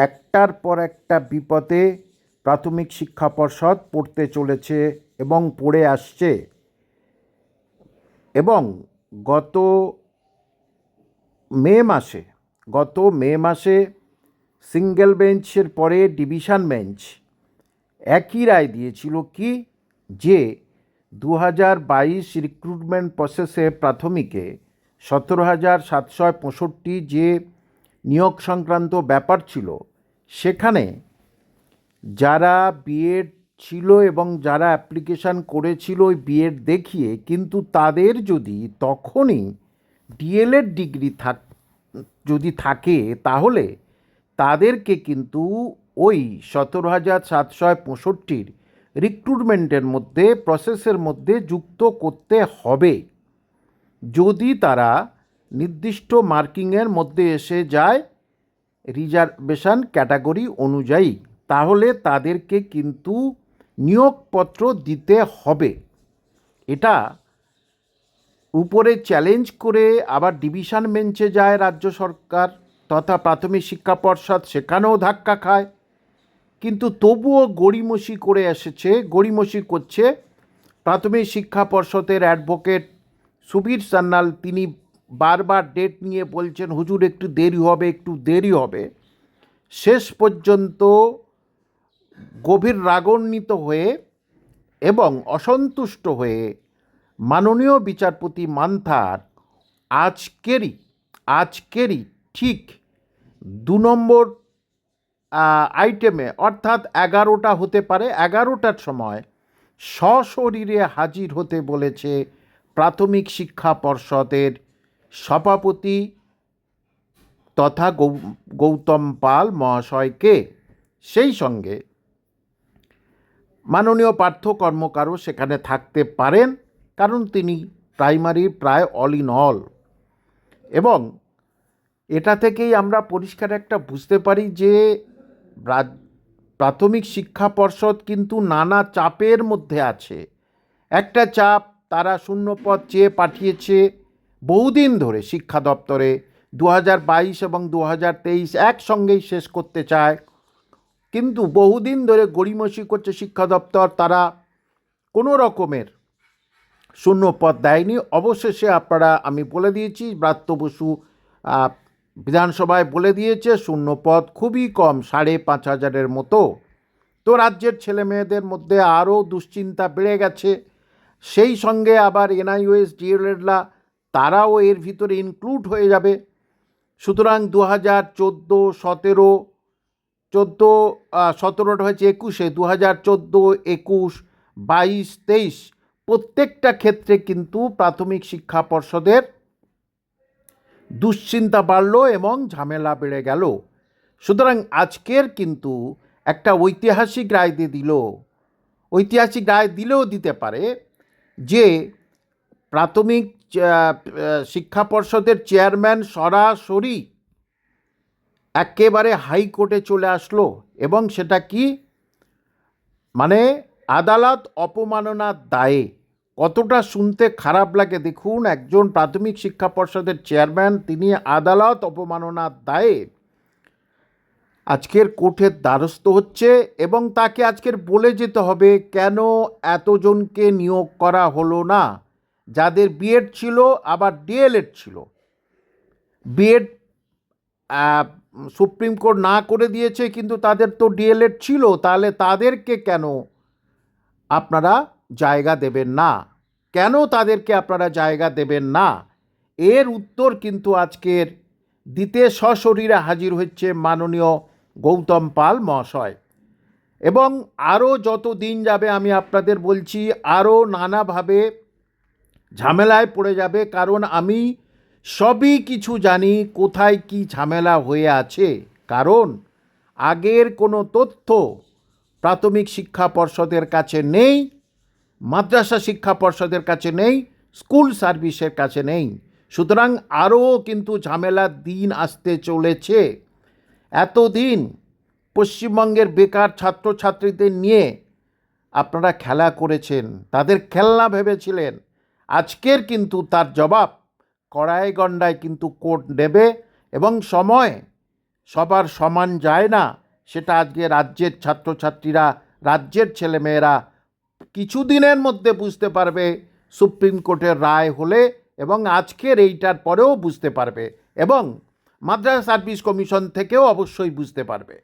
একটার পর একটা বিপদে প্রাথমিক শিক্ষা পর্ষদ পড়তে চলেছে এবং পড়ে আসছে। এবং গত মে মাসে, গত মে মাসে সিঙ্গেল বেঞ্চের পরে ডিভিশন বেঞ্চ একই রায় দিয়েছিল কি যে দু হাজার বাইশ রিক্রুটমেন্ট প্রসেসে প্রাথমিকে সতেরো হাজার সাতশো পঁয়ষট্টি যে নিয়োগ সংক্রান্ত ব্যাপার ছিল সেখানে যারা বিএড ছিল এবং যারা অ্যাপ্লিকেশান করেছিল ওই বিএড দেখিয়ে, কিন্তু তাদের যদি তখনই ডিএলএড ডিগ্রি থাক, যদি থাকে, তাহলে তাদেরকে কিন্তু ওই সতেরো হাজার সাতশো পঁয়ষট্টির রিক্রুটমেন্টের মধ্যে প্রসেসের মধ্যে যুক্ত করতে হবে। যদি তারা নির্দিষ্ট মার্কিংয়ের মধ্যে এসে যায় রিজার্ভেশন ক্যাটাগরি অনুযায়ী, তাহলে তাদেরকে কিন্তু নিয়োগপত্র দিতে হবে। এটা উপরে চ্যালেঞ্জ করে আবার ডিভিশন বেঞ্চে যায় রাজ্য সরকার, তথা প্রাথমিক শিক্ষা পর্ষদ, সেখানেও ধাক্কা খায়। কিন্তু তবুও গড়িমসি করে এসেছে, গড়িমসি করছে। প্রাথমিক শিক্ষা পর্ষদের অ্যাডভোকেট সুবীর সান্যাল, তিনি বারবার ডেট নিয়ে বলছেন, হুজুর, একটু দেরি হবে, একটু দেরি হবে। শেষ পর্যন্ত গভীর রাগান্বিত হয়ে এবং অসন্তুষ্ট হয়ে মাননীয় বিচারপতি মান্থার আজকেরই আজকেরই ঠিক দু নম্বর আইটেমে অর্থাৎ এগারোটা হতে পারে, এগারোটার সময় সশরীরে হাজির হতে বলেছে প্রাথমিক শিক্ষা পর্ষদের সভাপতি তথা গৌতম পাল মহাশয়কে সেই সঙ্গে মাননীয় পার্থ কর্মকারও সেখানে থাকতে পারেন, কারণ তিনি প্রাইমারি প্রায় অল ইন অল। এবং এটা থেকেই আমরা পরিষ্কার একটা বুঝতে পারি যে প্রাথমিক শিক্ষা পর্ষদ কিন্তু নানা চাপের মধ্যে আছে। একটা চাপ তারা শূন্যপদ চেয়ে পাঠিয়েছে বহুদিন ধরে শিক্ষা দপ্তরে দু বাইশ এবং দু হাজার তেইশ একসঙ্গেই শেষ করতে চায়। কিন্তু বহুদিন ধরে গড়িমসি করছে শিক্ষা দপ্তর, তারা কোনো রকমের শূন্য পদ দেয়নি। অবশেষে আপনারা, আমি বলে দিয়েছি, ব্রাত্য বসু বিধানসভায় বলে দিয়েছে শূন্য পদ খুবই কম, সাড়ে পাঁচ হাজারের মতো। তো রাজ্যের ছেলে মেয়েদের মধ্যে আরও দুশ্চিন্তা বেড়ে গেছে। সেই সঙ্গে আবার এনআইওএস, ডিএলএডরা তারাও এর ভিতরে ইনক্লুড হয়ে যাবে। সুতরাং দু হাজার চোদ্দ সতেরো, চোদ্দ সতেরোটা হয়েছে একুশে দু হাজার চোদ্দ একুশ, বাইশ, তেইশ, প্রত্যেকটা ক্ষেত্রে কিন্তু প্রাথমিক শিক্ষা পর্ষদের দুশ্চিন্তা বাড়ল এবং ঝামেলা বেড়ে গেল। সুতরাং আজকের কিন্তু একটা ঐতিহাসিক রায় দিয়ে দিল। ঐতিহাসিক রায় দিলেও দিতে পারে যে প্রাথমিক শিক্ষা পর্ষদের চেয়ারম্যান সরাসরি একেবারে হাইকোর্টে চলে আসলো এবং সেটা কি? মানে আদালত অপমাননার দায়ে। কতটা শুনতে খারাপ লাগে দেখুন, একজন প্রাথমিক শিক্ষা পর্ষদের চেয়ারম্যান, তিনি আদালত অপমাননার দায়ে আজকের কোর্টের দ্বারস্থ হচ্ছে এবং তাকে আজকের বলে যেতে হবে, কেন এতজনকে নিয়োগ করা হলো না? যাদের বিএড ছিল, আবার ডিএলএড ছিল। বিএড সুপ্রিম কোর্ট না করে দিয়েছে, কিন্তু তাদের তো ডিএলএড ছিল, তাহলে তাদেরকে কেন আপনারা জায়গা দেবেন না? কেন তাদেরকে আপনারা জায়গা দেবেন না? এর উত্তর কিন্তু আজকের দিতে সশরীরে হাজির হচ্ছে মাননীয় গৌতম পাল মহাশয়। এবং আরও যত দিন যাবে আমি আপনাদের বলছি, আরও নানাভাবে ঝামেলায় পড়ে যাবে, কারণ আমি সবই কিছু জানি কোথায় কি ঝামেলা হয়ে আছে। কারণ আগের কোনো তথ্য প্রাথমিক শিক্ষা পর্ষদের কাছে নেই, মাদ্রাসা শিক্ষা পর্ষদের কাছে নেই, স্কুল সার্ভিসের কাছে নেই। সুতরাং আরও কিন্তু ঝামেলার দিন আসতে চলেছে। এতদিন পশ্চিমবঙ্গের বেকার ছাত্রছাত্রীদের নিয়ে আপনারা খেলা করেছেন, তাদের খেলনা ভেবেছিলেন। আজকের কিন্তু তার জবাব কড়াই গণ্ডায় কিন্তু কোর্ট নেবে এবং সময় সবার সমান যায় না, সেটা আজকে রাজ্যের ছাত্রছাত্রীরা, রাজ্যের ছেলেমেয়েরা কিছুদিনের মধ্যে বুঝতে পারবে, সুপ্রিম কোর্টের রায় হলে এবং আজকের এইটার পরেও বুঝতে পারবে এবং মাদ্রাস সার্ভিস কমিশন থেকেও অবশ্যই বুঝতে পারবে।